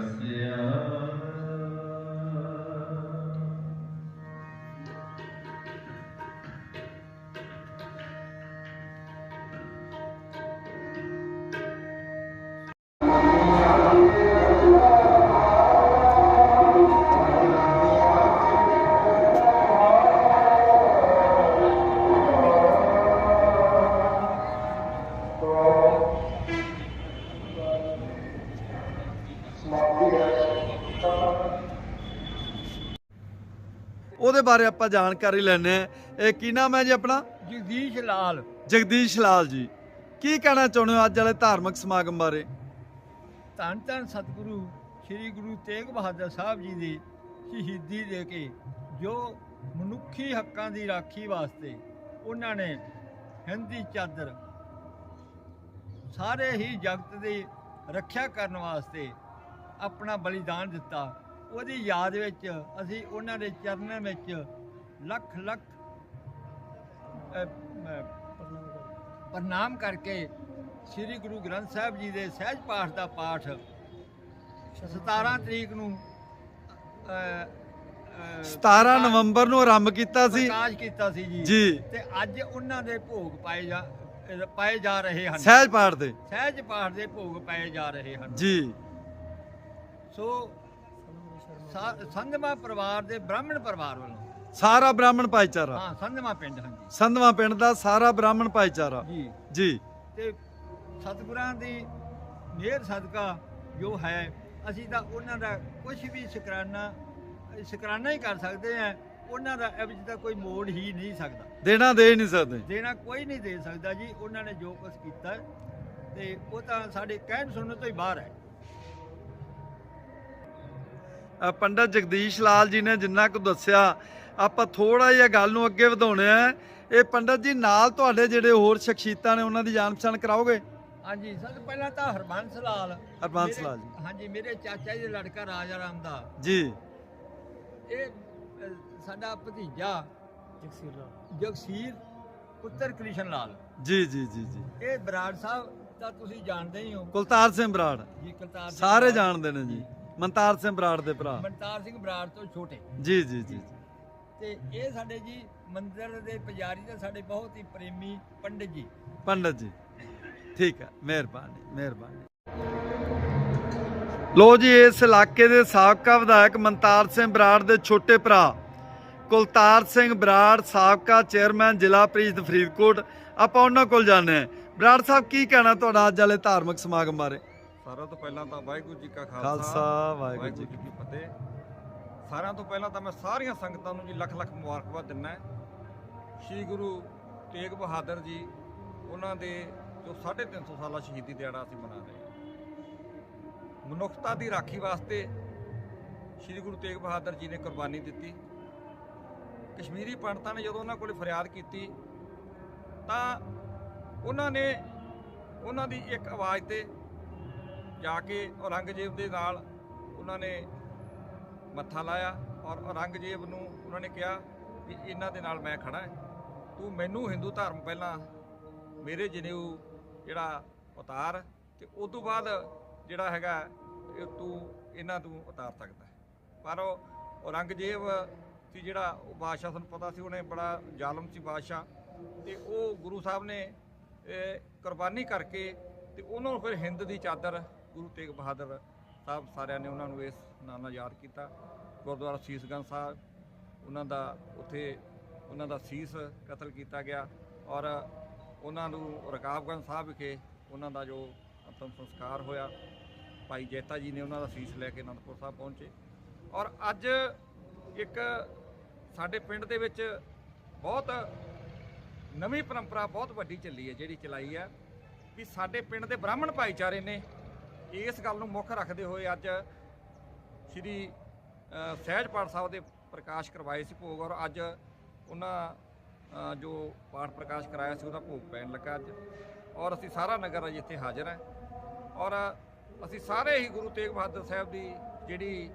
sea ਉਹਦੇ ਬਾਰੇ ਆਪਾਂ ਜਾਣਕਾਰੀ ਲੈਣੇ ਆ ਇਹ ਕੀ ਨਾਮ ਹੈ ਜੀ ਆਪਣਾ? ਜਗਦੀਸ਼ ਲਾਲ। ਜਗਦੀਸ਼ ਲਾਲ ਜੀ। ਕੀ ਕਹਿਣਾ ਚਾਹੁੰਦੇ ਹੋ ਅੱਜ ਵਾਲੇ ਧਾਰਮਿਕ ਸਮਾਗਮ ਬਾਰੇ? ਧੰਨ ਧੰਨ ਸਤਿਗੁਰੂ ਸ੍ਰੀ ਗੁਰੂ ਤੇਗ ਬਹਾਦਰ ਸਾਹਿਬ ਜੀ ਦੀ ਸ਼ਹੀਦੀ ਦੇ ਕੇ ਜੋ ਮਨੁੱਖੀ ਹੱਕਾਂ ਦੀ ਰਾਖੀ ਵਾਸਤੇ ਉਹਨਾਂ ਨੇ ਹਿੰਦੀ ਚਾਦਰ ਸਾਰੇ ਹੀ ਜਗਤ ਦੀ ਰੱਖਿਆ ਕਰਨ ਵਾਸਤੇ ਆਪਣਾ ਬਲੀਦਾਨ ਦਿੱਤਾ। ਉਹਦੀ ਯਾਦ ਵਿੱਚ ਅਸੀਂ ਉਹਨਾਂ ਦੇ ਚਰਨਾਂ ਵਿੱਚ ਲੱਖ ਲੱਖ ਪ੍ਰਣਾਮ ਕਰਕੇ ਸ੍ਰੀ ਗੁਰੂ ਗ੍ਰੰਥ ਸਾਹਿਬ ਜੀ ਦੇ ਸਹਿਜ ਪਾਠ ਦਾ ਪਾਠ 17 ਤਰੀਕ ਨੂੰ ਅ, ਅ, 17 ਨਵੰਬਰ ਨੂੰ ਆਰੰਭ ਕੀਤਾ ਸੀ। ਪ੍ਰਕਾਸ਼ ਕੀਤਾ ਸੀ ਜੀ। ਤੇ ਅੱਜ ਉਹਨਾਂ ਦੇ ਭੋਗ ਪਾਏ ਜਾ ਪਾਏ ਜਾ ਰਹੇ ਹਨ। ਸਹਿਜ ਪਾਠ ਦੇ। ਸਹਿਜ ਪਾਠ ਦੇ ਭੋਗ ਪਾਏ ਜਾ ਰਹੇ ਹਨ। ਜੀ। ਸੋ ਸਾ- ਸੰਧਮਾ ਪਰਿਵਾਰ ਦੇ ਬ੍ਰਾਹਮਣ ਪਰਿਵਾਰ ਵੱਲੋਂ। ਸਾਰਾ ਬ੍ਰਾਹਮਣ ਭਾਈਚਾਰਾ? ਹਾਂ ਸੰਧਮਾ ਪਿੰਡ ਹਾਂਜੀ। ਸੰਧਵਾ ਪਿੰਡ ਦਾ ਸਾਰਾ ਬ੍ਰਾਹਮਣ ਭਾਈਚਾਰਾ? ਜੀ। ਜੀ। ਤੇ ਸਤਿਗੁਰਾਂ ਦੀ ਮਿਹਰ ਸਦਕਾ ਜੋ ਹੈ ਅਸੀਂ ਤਾਂ ਉਹਨਾਂ ਦਾ ਕੁਝ ਵੀ ਸ਼ੁਕਰਾਨਾ ਸ਼ੁਕਰਾਨਾ ਹੀ ਕਰ ਸਕਦੇ ਆ ਉਹਨਾਂ ਦਾ ਇਹ ਵਿੱਚ ਤਾਂ ਕੋਈ ਮੋੜ ਹੀ ਨਹੀਂ ਸਕਦਾ। ਦੇਣਾ ਦੇ ਨਹੀਂ ਸਕਦੇ। ਦੇਣਾ ਕੋਈ ਨਹੀਂ ਦੇ ਸਕਦਾ ਜੀ ਉਹਨਾਂ ਨੇ ਜੋ ਕੁਝ ਕੀਤਾ ਤੇ ਉਹ ਤਾਂ ਸਾਡੇ ਕਹਿਣ ਸੁਣਨ ਤੋਂ ਹੀ ਬਾਹਰ ਹੈ। ਪੰਡਤ ਜਗਦੀਸ਼ ਲਾਲ ਜੀ ਨੇ ਜਿੰਨਾ ਕੁ ਦੱਸਿਆ ਆਪਾਂ ਥੋੜਾ ਜਿਹਾ ਗੱਲ ਨੂੰ ਅੱਗੇ ਵਧਾਉਣੇ ਆ। ਇਹ ਪੰਡਤ ਜੀ ਨਾਲ ਤੁਹਾਡੇ ਜਿਹੜੇ ਹੋਰ ਸ਼ਖਸੀਅਤਾਂ ਨੇ ਉਹਨਾਂ ਦੀ ਜਾਣ ਪਛਾਣ ਕਰਾਓਗੇ? ਹਾਂਜੀ ਸਭ ਤੋਂ ਪਹਿਲਾਂ ਤਾਂ ਹਰਬੰਸ ਲਾਲ। ਹਰਬੰਸ ਲਾਲ ਜੀ। ਹਾਂਜੀ ਮੇਰੇ ਚਾਚਾ ਜੀ ਦਾ ਲੜਕਾ ਰਾਜਾ ਰਾਮ ਦਾ। ਜੀ। ਇਹ ਸਾਡਾ ਭਤੀਜਾ ਜਗਸੀਰ ਪੁੱਤਰ ਕ੍ਰਿਸ਼ਨ ਲਾਲ। ਜੀ ਜੀ ਜੀ ਜੀ। ਇਹ ਬਰਾੜ ਸਾਹਿਬ ਤਾਂ ਤੁਸੀਂ ਜਾਣਦੇ ਹੀ ਹੋ। ਕੁਲਤਾਰ ਸਿੰਘ ਬਰਾੜ। ਜੀ ਕਰਤਾਰ ਸਿੰਘ ਸਾਰੇ ਜਾਣਦੇ ਨੇ ਜੀ। ਮਨਤਾਰ ਸਿੰਘ ਬਰਾੜ ਦੇ ਭਰਾ। ਮਨਤਾਰ ਸਿੰਘ ਬਰਾੜ ਤੋਂ ਛੋਟੇ। ਜੀ ਜੀ ਜੀ। ਤੇ ਇਹ ਸਾਡੇ ਜੀ ਮੰਦਿਰ ਦੇ ਪੁਜਾਰੀ ਤੇ ਸਾਡੇ ਬਹੁਤ ਹੀ ਪ੍ਰੇਮੀ ਪੰਡਿਤ ਜੀ। ਪੰਡਤ ਜੀ। ਠੀਕ ਹੈ ਮਿਹਰਬਾਨੀ ਮਿਹਰਬਾਨੀ। ਲੋ ਜੀ ਇਸ ਇਲਾਕੇ ਦੇ ਸਾਬਕਾ ਵਿਧਾਇਕ ਮਨਤਾਰ ਸਿੰਘ ਬਰਾੜ ਦੇ ਛੋਟੇ ਭਰਾ ਕੁਲਤਾਰ ਸਿੰਘ ਬਰਾੜ ਸਾਬਕਾ ਚੇਅਰਮੈਨ ਜ਼ਿਲ੍ਹਾ ਪ੍ਰੀਸ਼ਦ ਫਰੀਦਕੋਟ। ਆਪਾਂ ਉਹਨਾਂ ਕੋਲ ਹਾਂ। ਬਰਾੜ ਸਾਹਿਬ ਕੀ ਕਹਿਣਾ ਤੁਹਾਡਾ ਅੱਜ ਵਾਲੇ ਧਾਰਮਿਕ ਸਮਾਗਮ ਬਾਰੇ? ਸਾਰਿਆਂ ਤੋਂ ਪਹਿਲਾਂ ਤਾਂ ਵਾਹਿਗੁਰੂ ਜੀ ਕਾ ਖਾਲਸਾ, ਖਾਲਸਾ ਵਾਹਿਗੁਰੂ ਜੀ ਕੀ ਫਤਿਹ। ਸਾਰਿਆਂ ਤੋਂ ਪਹਿਲਾਂ ਤਾਂ ਮੈਂ ਸਾਰੀਆਂ ਸੰਗਤਾਂ ਨੂੰ ਜੀ ਲੱਖ ਲੱਖ ਮੁਬਾਰਕਬਾਦ ਦਿੰਦਾ ਸ੍ਰੀ ਗੁਰੂ ਤੇਗ ਬਹਾਦਰ ਜੀ ਉਹਨਾਂ ਦੇ ਜੋ 350 ਸਾਲਾ ਸ਼ਹੀਦੀ ਦਿਹਾੜਾ ਅਸੀਂ ਮਨਾ ਰਹੇ ਹਾਂ। ਮਨੁੱਖਤਾ ਦੀ ਰਾਖੀ ਵਾਸਤੇ ਸ੍ਰੀ ਗੁਰੂ ਤੇਗ ਬਹਾਦਰ ਜੀ ਨੇ ਕੁਰਬਾਨੀ ਦਿੱਤੀ। ਕਸ਼ਮੀਰੀ ਪੰਡਤਾਂ ਨੇ ਜਦੋਂ ਉਹਨਾਂ ਕੋਲੇ ਫਰਿਆਦ ਕੀਤੀ ਤਾਂ ਉਹਨਾਂ ਨੇ ਉਹਨਾਂ ਦੀ ਇੱਕ ਆਵਾਜ਼ ਤੇ ਜਾ ਕੇ ਔਰੰਗਜ਼ੇਬ ਦੇ ਨਾਲ ਉਹਨਾਂ ਨੇ ਮੱਥਾ ਲਾਇਆ ਔਰ ਔਰੰਗਜ਼ੇਬ ਨੂੰ ਉਹਨਾਂ ਨੇ ਕਿਹਾ ਕਿ ਇਹਨਾਂ ਦੇ ਨਾਲ ਮੈਂ ਖੜਾ ਹਾਂ। ਤੂੰ ਮੈਨੂੰ ਹਿੰਦੂ ਧਰਮ ਪਹਿਲਾਂ ਮੇਰੇ ਜਨੇਊ ਜਿਹੜਾ ਉਤਾਰ ਤੇ ਉਸ ਤੋਂ ਬਾਅਦ ਜਿਹੜਾ ਹੈਗਾ ਇਹ ਤੂੰ ਇਹਨਾਂ ਤੋਂ ਉਤਾਰ ਸਕਦਾ ਪਰ ਉਹ ਔਰੰਗਜ਼ੇਬ ਸੀ ਜਿਹੜਾ ਉਹ ਬਾਦਸ਼ਾਹ ਤੁਹਾਨੂੰ ਪਤਾ ਸੀ, ਉਹਨੇ ਬੜਾ ਜ਼ਾਲਮ ਸੀ ਬਾਦਸ਼ਾਹ ਤੇ ਉਹ ਗੁਰੂ ਸਾਹਿਬ ਨੇ ਕੁਰਬਾਨੀ ਕਰਕੇ ਤੇ ਉਹਨਾਂ ਨੂੰ ਫਿਰ ਹਿੰਦ ਦੀ ਚਾਦਰ ਗੁਰੂ ਤੇਗ ਬਹਾਦਰ ਸਾਹਿਬ ਸਾਰਿਆਂ ਨੇ ਉਹਨਾਂ ਨੂੰ ਇਸ ਨਾਂ ਨਾਲ ਯਾਦ ਕੀਤਾ। ਗੁਰਦੁਆਰਾ ਸੀਸਗੰਜ ਸਾਹਿਬ, ਉਹਨਾਂ ਦਾ ਉੱਥੇ ਉਹਨਾਂ ਦਾ ਸੀਸ ਕਤਲ ਕੀਤਾ ਗਿਆ ਔਰ ਉਹਨਾਂ ਨੂੰ ਰਕਾਬਗੰਜ ਸਾਹਿਬ ਵਿਖੇ ਉਹਨਾਂ ਦਾ ਜੋ ਅੰਤਮ ਸੰਸਕਾਰ ਹੋਇਆ, ਭਾਈ ਜੈਤਾ ਜੀ ਨੇ ਉਹਨਾਂ ਦਾ ਸੀਸ ਲੈ ਕੇ ਅਨੰਦਪੁਰ ਸਾਹਿਬ ਪਹੁੰਚੇ। ਔਰ ਅੱਜ ਇੱਕ ਸਾਡੇ ਪਿੰਡ ਦੇ ਵਿੱਚ ਬਹੁਤ ਨਵੀਂ ਪਰੰਪਰਾ ਬਹੁਤ ਵੱਡੀ ਚੱਲੀ ਹੈ, ਜਿਹੜੀ ਚਲਾਈ ਹੈ ਵੀ ਸਾਡੇ ਪਿੰਡ ਦੇ ਬ੍ਰਾਹਮਣ ਭਾਈਚਾਰੇ ਨੇ ਇਸ ਗੱਲ ਨੂੰ ਮੁੱਖ ਰੱਖਦੇ ਹੋਏ ਅੱਜ ਸ਼੍ਰੀ ਅ, ਸਹਿਜਪਾਠ ਸਾਹਿਬ ਦੇ ਪ੍ਰਕਾਸ਼ ਕਰਵਾਏ ਸੀ ਭੋਗ ਔਰ ਅੱਜ ਉਹਨਾਂ ਜੋ ਪਾਠ ਪ੍ਰਕਾਸ਼ ਕਰਾਇਆ ਸੀ ਉਹਦਾ ਭੋਗ ਪੈਣ ਲੱਗਾ ਅੱਜ। ਔਰ ਅਸੀਂ ਸਾਰਾ ਨਗਰ ਅੱਜ ਇੱਥੇ ਹਾਜ਼ਰ ਹੈ। ਔਰ ਅਸੀਂ ਸਾਰੇ ਹੀ ਗੁਰੂ ਤੇਗ ਬਹਾਦਰ ਸਾਹਿਬ ਦੀ ਜਿਹੜੀ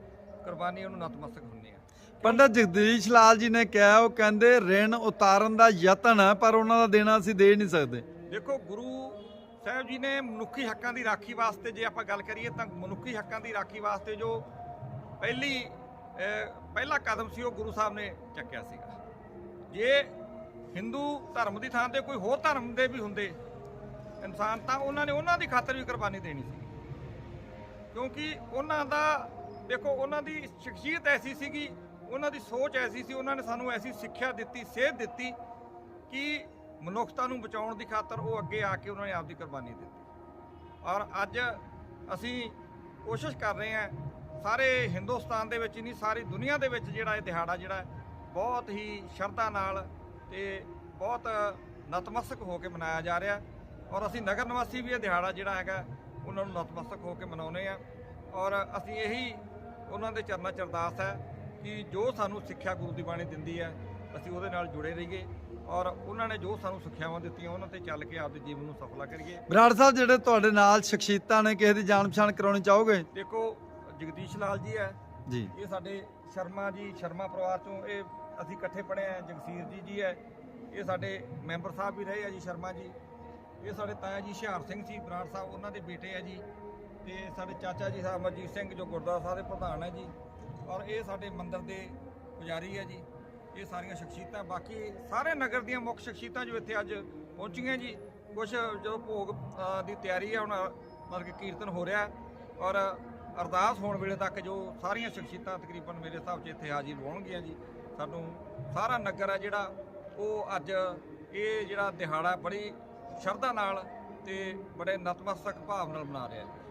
ਕੁਰਬਾਨੀ ਉਹਨੂੰ ਨਤਮਸਤਕ ਹੁੰਦੇ ਆ ਪੰਡਤ ਜਗਦੀਸ਼ ਲਾਲ ਜੀ ਨੇ ਕਿਹਾ ਉਹ ਕਹਿੰਦੇ ਰਿਣ ਉਤਾਰਨ ਦਾ ਯਤਨ ਹੈ ਪਰ ਉਹਨਾਂ ਦਾ ਦੇਣਾ ਅਸੀਂ ਦੇ ਨਹੀਂ ਸਕਦੇ। ਦੇਖੋ ਗੁਰੂ ਸਾਹਿਬ ਜੀ ਨੇ ਮਨੁੱਖੀ ਹੱਕਾਂ ਦੀ ਰਾਖੀ ਵਾਸਤੇ ਜੇ ਆਪਾਂ ਗੱਲ ਕਰੀਏ ਤਾਂ ਮਨੁੱਖੀ ਹੱਕਾਂ ਦੀ ਰਾਖੀ ਵਾਸਤੇ ਜੋ ਪਹਿਲੀ ਪਹਿਲਾ ਕਦਮ ਸੀ ਉਹ ਗੁਰੂ ਸਾਹਿਬ ਨੇ ਚੱਕਿਆ ਸੀਗਾ। ਜੇ ਹਿੰਦੂ ਧਰਮ ਦੀ ਥਾਂ ਤੇ ਕੋਈ ਹੋਰ ਧਰਮ ਦੇ ਵੀ ਹੁੰਦੇ ਇਨਸਾਨ ਤਾਂ ਉਹਨਾਂ ਨੇ ਉਹਨਾਂ ਦੀ ਖਾਤਰ ਵੀ ਕੁਰਬਾਨੀ ਦੇਣੀ ਸੀ। ਕਿਉਂਕਿ ਉਹਨਾਂ ਦਾ, ਦੇਖੋ ਉਹਨਾਂ ਦੀ ਸ਼ਖਸੀਅਤ ਐਸੀ ਸੀਗੀ, ਉਹਨਾਂ ਦੀ ਸੋਚ ਐਸੀ ਸੀ, ਉਹਨਾਂ ਨੇ ਸਾਨੂੰ ਐਸੀ ਸਿੱਖਿਆ ਦਿੱਤੀ, ਸੇਧ ਦਿੱਤੀ ਕਿ ਮਨੁੱਖਤਾ ਨੂੰ ਬਚਾਉਣ ਦੀ ਖਾਤਰ ਉਹ ਅੱਗੇ ਆ ਕੇ ਉਹਨਾਂ ਨੇ ਆਪਦੀ ਕੁਰਬਾਨੀ ਦਿੱਤੀ। ਔਰ ਅੱਜ ਅਸੀਂ ਕੋਸ਼ਿਸ਼ ਕਰ ਰਹੇ ਹਾਂ, ਸਾਰੇ ਹਿੰਦੁਸਤਾਨ ਦੇ ਵਿੱਚ ਹੀ ਨਹੀਂ, ਸਾਰੀ ਦੁਨੀਆ ਦੇ ਵਿੱਚ ਜਿਹੜਾ ਇਹ ਦਿਹਾੜਾ ਜਿਹੜਾ ਬਹੁਤ ਹੀ ਸ਼ਰਧਾ ਨਾਲ ਤੇ ਬਹੁਤ ਨਤਮਸਤਕ ਹੋ ਕੇ ਮਨਾਇਆ ਜਾ ਰਿਹਾ। ਔਰ ਅਸੀਂ ਨਗਰ ਨਿਵਾਸੀ ਵੀ ਇਹ ਦਿਹਾੜਾ ਜਿਹੜਾ ਹੈਗਾ, ਉਹਨਾਂ ਨੂੰ ਨਤਮਸਤਕ ਹੋ ਕੇ ਮਨਾਉਂਦੇ ਆ ਔਰ ਅਸੀਂ ਇਹੀ ਉਹਨਾਂ ਦੇ ਚਰਨਾਂ ਚ ਅਰਦਾਸ ਹੈ ਕਿ ਜੋ ਸਾਨੂੰ ਸਿੱਖਿਆ ਗੁਰੂ ਦੀ ਬਾਣੀ ਦਿੰਦੀ ਹੈ ਅਸੀਂ ਉਹਦੇ ਨਾਲ ਜੁੜੇ ਰਹੀਏ ਔਰ ਉਹਨਾਂ ਨੇ ਜੋ ਸਾਨੂੰ ਸਿੱਖਿਆਵਾਂ ਦਿੱਤੀਆਂ ਉਹਨਾਂ ਤੇ ਚੱਲ ਕੇ ਆਪਦੇ ਜੀਵਨ ਨੂੰ ਸਫਲਾ ਕਰੀਏ। ਬਰਾੜ ਸਾਹਿਬ ਜਿਹੜੇ ਤੁਹਾਡੇ ਨਾਲ ਸ਼ਖਸੀਅਤਾਂ ਨੇ ਕਿਸੇ ਦੀ ਜਾਣ ਪਛਾਣ ਕਰਾਉਣੀ ਚਾਹੋਗੇ? ਦੇਖੋ ਜਗਦੀਸ਼ ਲਾਲ ਜੀ ਹੈ। ਜੀ। ਇਹ ਸਾਡੇ ਸ਼ਰਮਾ ਜੀ ਸ਼ਰਮਾ ਪਰਿਵਾਰ ਚੋਂ ਇਹ ਅਸੀਂ ਇਕੱਠੇ ਪੜ੍ਹੇ ਆ ਜਗਸੀਰ ਜੀ ਜੀ ਹੈ। ਇਹ ਸਾਡੇ ਮੈਂਬਰ ਸਾਹਿਬ ਵੀ ਰਹੇ ਆ ਜੀ ਸ਼ਰਮਾ ਜੀ। ਇਹ ਸਾਡੇ ਤਾਇਆ ਜੀ ਹੁਸ਼ਿਆਰ ਸਿੰਘ ਸੀ ਬਰਾੜ ਸਾਹਿਬ ਉਹਨਾਂ ਦੇ ਬੇਟੇ ਆ ਜੀ। ਤੇ ਸਾਡੇ ਚਾਚਾ ਜੀ ਸਾਹਿਬ ਅਮਰਜੀਤ ਸਿੰਘ ਜੋ ਗੁਰਦੁਆਰਾ ਸਾਹਿਬ ਦੇ ਪ੍ਰਧਾਨ ਹੈ ਜੀ। ਔਰ ਇਹ ਸਾਡੇ ਮੰਦਿਰ ਦੇ ਪੁਜਾਰੀ ਹੈ ਜੀ। ਇਹ ਸਾਰੀਆਂ ਸ਼ਖਸੀਅਤਾਂ, ਬਾਕੀ ਸਾਰੇ ਨਗਰ ਦੀਆਂ ਮੁੱਖ ਸ਼ਖਸੀਅਤਾਂ ਜੋ ਇੱਥੇ ਅੱਜ ਪਹੁੰਚੀਆਂ ਜੀ ਕੁਝ ਜੋ ਭੋਗ ਦੀ ਤਿਆਰੀ ਹੈ ਹੁਣ ਮਤਲਬ ਕਿ ਕੀਰਤਨ ਹੋ ਰਿਹਾ। ਔਰ ਅਰਦਾਸ ਹੋਣ ਵੇਲੇ ਤੱਕ ਜੋ ਸਾਰੀਆਂ ਸ਼ਖਸੀਅਤਾਂ ਤਕਰੀਬਨ ਮੇਰੇ ਹਿਸਾਬ 'ਚ ਇੱਥੇ ਹਾਜ਼ਰ ਹੋਣਗੀਆਂ ਜੀ। ਸਾਨੂੰ ਸਾਰਾ ਨਗਰ ਹੈ ਜਿਹੜਾ, ਉਹ ਅੱਜ ਇਹ ਜਿਹੜਾ ਦਿਹਾੜਾ ਬੜੀ ਸ਼ਰਧਾ ਨਾਲ ਤੇ ਬੜੇ ਨਤਮਸਤਕ ਭਾਵ ਨਾਲ ਮਨਾ ਰਿਹਾ ਹੈ